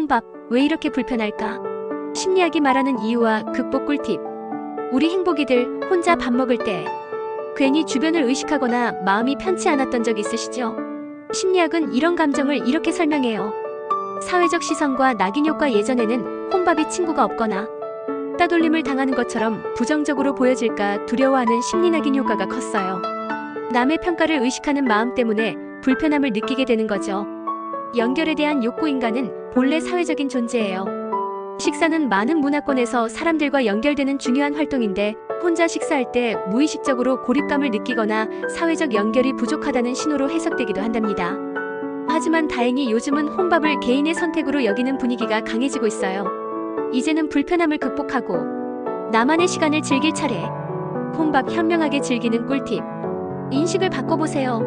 혼밥, 왜 이렇게 불편할까? 심리학이 말하는 이유와 극복 꿀팁. 우리 행복이들 혼자 밥 먹을 때 괜히 주변을 의식하거나 마음이 편치 않았던 적 있으시죠? 심리학은 이런 감정을 이렇게 설명해요. 사회적 시선과 낙인 효과 예전에는 혼밥이 친구가 없거나 따돌림을 당하는 것처럼 부정적으로 보여질까 두려워하는 심리 낙인 효과가 컸어요. 남의 평가를 의식하는 마음 때문에 불편함을 느끼게 되는 거죠. 연결에 대한 욕구 인간은 본래 사회적인 존재예요. 식사는 많은 문화권에서 사람들과 연결되는 중요한 활동인데 혼자 식사할 때 무의식적으로 고립감을 느끼거나 사회적 연결이 부족하다는 신호로 해석되기도 한답니다. 하지만 다행히 요즘은 혼밥을 개인의 선택으로 여기는 분위기가 강해지고 있어요. 이제는 불편함을 극복하고 나만의 시간을 즐길 차례. 혼밥 현명하게 즐기는 꿀팁. 인식을 바꿔보세요.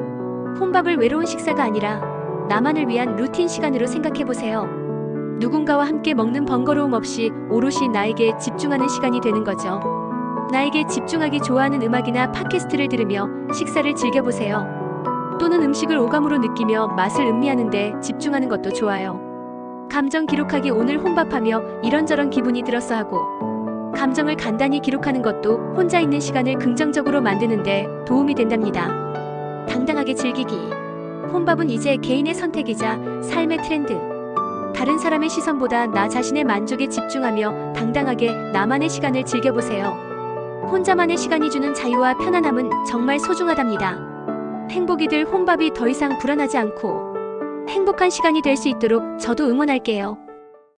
혼밥을 외로운 식사가 아니라 나만을 위한 루틴 시간으로 생각해보세요. 누군가와 함께 먹는 번거로움 없이 오롯이 나에게 집중하는 시간이 되는 거죠. 나에게 집중하기 좋아하는 음악이나 팟캐스트를 들으며 식사를 즐겨보세요. 또는 음식을 오감으로 느끼며 맛을 음미하는데 집중하는 것도 좋아요. 감정 기록하기 오늘 혼밥하며 이런저런 기분이 들었어 하고 감정을 간단히 기록하는 것도 혼자 있는 시간을 긍정적으로 만드는데 도움이 된답니다. 당당하게 즐기기. 혼밥은 이제 개인의 선택이자 삶의 트렌드. 다른 사람의 시선보다 나 자신의 만족에 집중하며 당당하게 나만의 시간을 즐겨보세요. 혼자만의 시간이 주는 자유와 편안함은 정말 소중하답니다. 행복이들 혼밥이 더 이상 불안하지 않고 행복한 시간이 될 수 있도록 저도 응원할게요.